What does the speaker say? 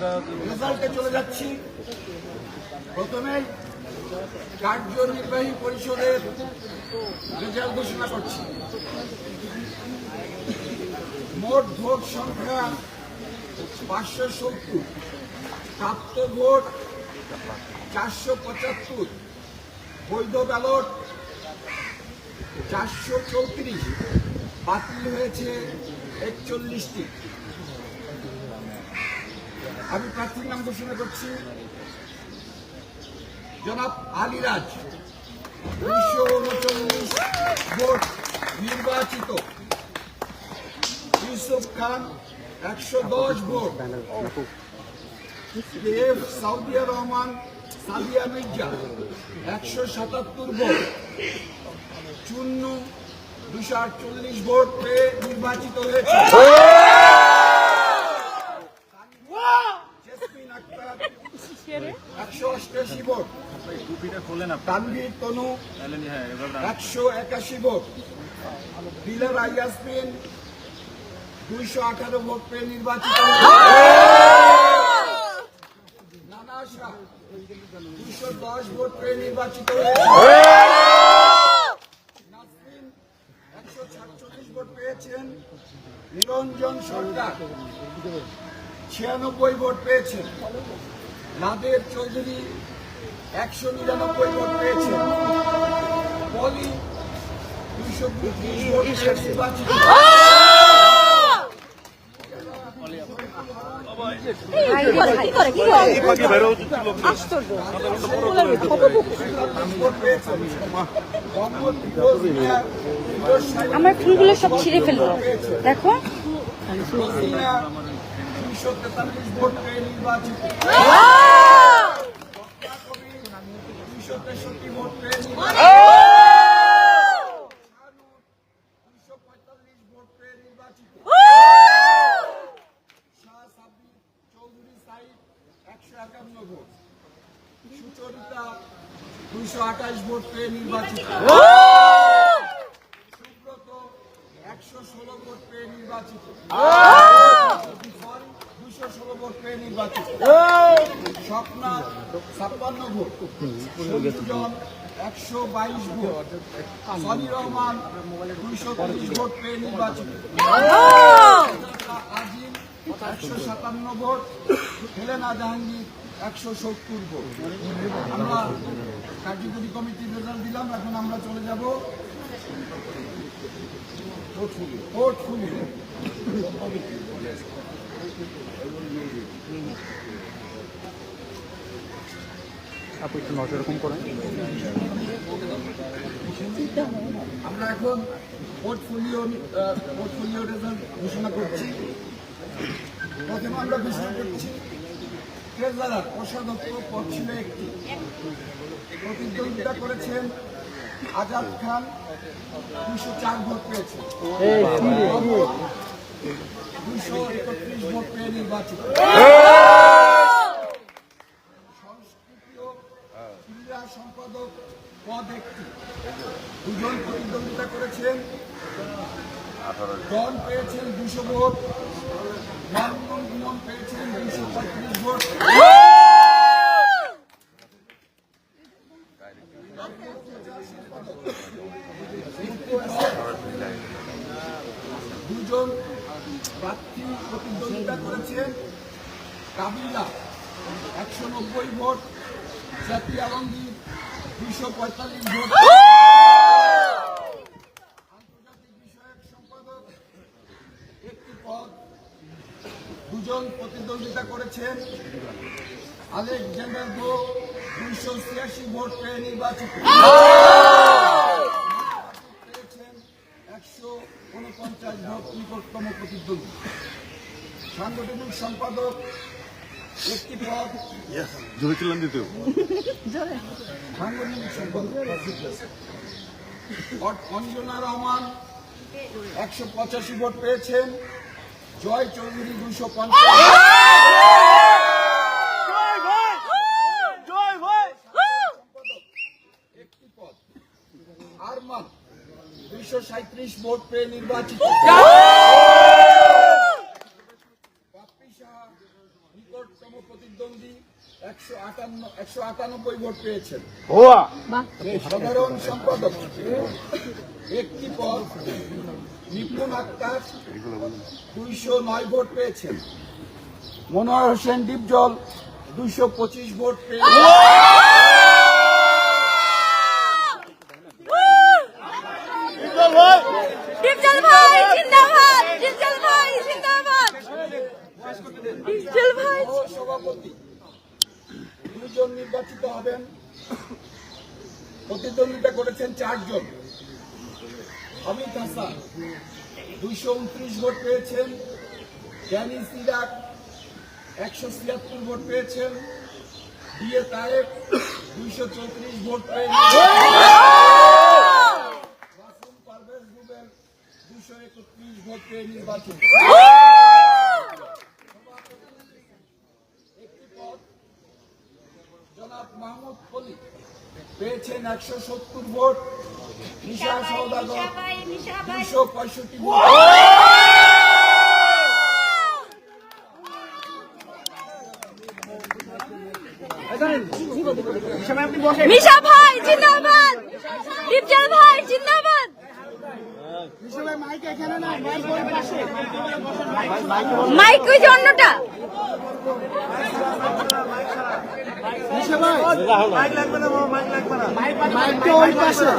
রেজাল্টে চলে যাচ্ছি। প্রথমেই কার্যনির্বাহী পরিষদের রেজাল্ট ঘোষণা করছি। মোট ভোট সংখ্যা পাঁচশো সত্তর। প্রাপ্ত ভোট চারশো পঁচাত্তর। বৈধ ব্যালট চারশো চৌত্রিশ। বাতিল হয়েছে একচল্লিশটি। আমি প্রার্থীর নাম ঘোষণা করছি। জনাব আলিরাজ দুইশো উনচল্লিশ ভোট নির্বাচিত। ইউসুফ খান, একশো দশ vote. F Saudia Rahman, Sadia Mirza, একশো সাতাত্তর ভোট। চুন্নু, দুশো আটচল্লিশ ভোট পেয়ে নির্বাচিত হয়েছে জেসমিন আক্তার একশো অষ্টাশি ভোট। টুপিটা খোলেন আপনি। তানভীর তনু। তাহলে হ্যাঁ এবার একশো একাশি ভোট। দিলার ইয়াসমিন দুইশো আঠারো ভোট পেয়ে নির্বাচিত। নানা দুইশো দশ ভোট পেয়ে নির্বাচিত একশো সাতচল্লিশ ভোট পেয়েছেন। নিরঞ্জন সরকার ছিয়ানব্বই ভোট পেয়েছেন। নাদের চৌধুরী একশো নিরানব্বই ভোট পেয়েছেন পলি দুইশো ভোট নির্বাচিত আমার ফুলগুলো সব ছিঁড়ে ফেলব দেখো। দুইশো তেতাল্লিশ ভোট পেয়ে নির্বাচিত। দুইশো তেষট্টি ভোট পেয়ে দুইশো পঁয়তাল্লিশ ভোট পেয়ে নির্বাচিত। শাহ সাব্বির চৌধুরী সাইদ একশো একান্ন ভোট সুচরিতা দুইশো আঠাশ ভোট পেয়ে নির্বাচিত সুব্রত একশো ষোলো ভোট পেয়ে নির্বাচিত। দুশো ষোলো ভোট পেয়ে নির্বাচিত স্বপ্না ছাপ্পান্ন ভোট। একশো বাইশ ভোট। সনি রহমান দুইশো তিরিশ ভোট পেয়ে নির্বাচিত। আজিম একশো সাতান্ন ভোট। হেলেনা জাহাঙ্গীর একশো সত্তর ভোট। আমরা কার্যকরী কমিটির রেজাল্ট দিলাম এখন আমরা চলে যাব পোর্টফুলি আপনি একটু নজর এরকম করেন। আমরা এখন পোর্টফোলিও পোর্টফোলিও রেজাল্ট ঘোষণা করছি। প্রথমে আমরা ঘোষণা করছি ট্রেজারার কোষাধ্যক্ষ পদ ছিল একটি প্রতিদ্বন্দ্বিতা করেছেন আজাদ খান। দুশো চার ভোট পেয়েছেন দুশো একত্রিশ ভোট পেয়ে নির্বাচিত ক্রীড়া সম্পাদক পদ দুজন প্রতিদ্বন্দ্বিতা করেছেন ডন পেয়েছেন দুশো ভোট মানমোহন পেয়েছেন দুশো পঁয়ত্রিশ ভোট দুজন প্রার্থী প্রতিদ্বন্দ্বিতা কাবিলা একশো নব্বই ভোট। জাতি আলমগীর, দুইশো পঁয়তাল্লিশ ভোট। আন্তর্জাতিক বিষয়ক সম্পাদক একটি পদ দুজন প্রতিদ্বন্দ্বিতা করেছেন। আলেকজান্ডার গো দুইশো ছিয়াশি ভোট পেয়ে নির্বাচিত। একশো উনপঞ্চাশ ভোট নিকটতম প্রতিদ্বন্দ্বী। সাংগঠনিক সম্পাদক একটি পদ জোরে চিল্লান দিতে সাংগঠনিক সম্পাদক অঞ্জনা রহমান একশো পঁচাশি ভোট পেয়েছেন। জয় চৌধুরী দুশো পঞ্চাশ। একটি পদ আরমান দুইশো সাঁত্রিশ ভোট পেয়ে নির্বাচিত বাপ্পি সাহা নিকটতম প্রতিদ্বন্দ্বী একশো আটান্ন একশো আটানব্বই ভোট পেয়েছেন। হোয়া সাধারণ সম্পাদক একটি পদ নিপুণ আক্তার দুইশো নয় ভোট পেয়েছেন। মনোহর হোসেন ডিপজল দুইশো পঁচিশ ভোট পেয়েছেন। ডিপজল ভাই জিন্দাবাদ ডিপজল ভাই জিন্দাবাদ ডিপজল ভাই ও সভাপতি দুজন নির্বাচিত হবেন। প্রতিদ্বন্দ্বিতা করেছেন চারজন। অমিত হাসান দুইশো উনত্রিশ ভোট পেয়েছেন। জ্ঞানী সিরাক একশো ছিয়াত্তর ভোট পেয়েছেন। ডিএ তারেক দুইশো চৌত্রিশ ভোট পেয়েছেন দুইশো একত্রিশ ভোট পেয়ে নির্বাচিত একটি পদ জনাব মাহমুদ কলি পেয়েছেন একশো সত্তর ভোট। নিশা সৌদাগর। দুইশো পঁয়ষট্টি মিশা ভাই জিন্দাবাদ। ডিপজল ভাই জিন্দাবাদ। মাইক ওই যে অন্যটা। মাইকটা ওই পাশে।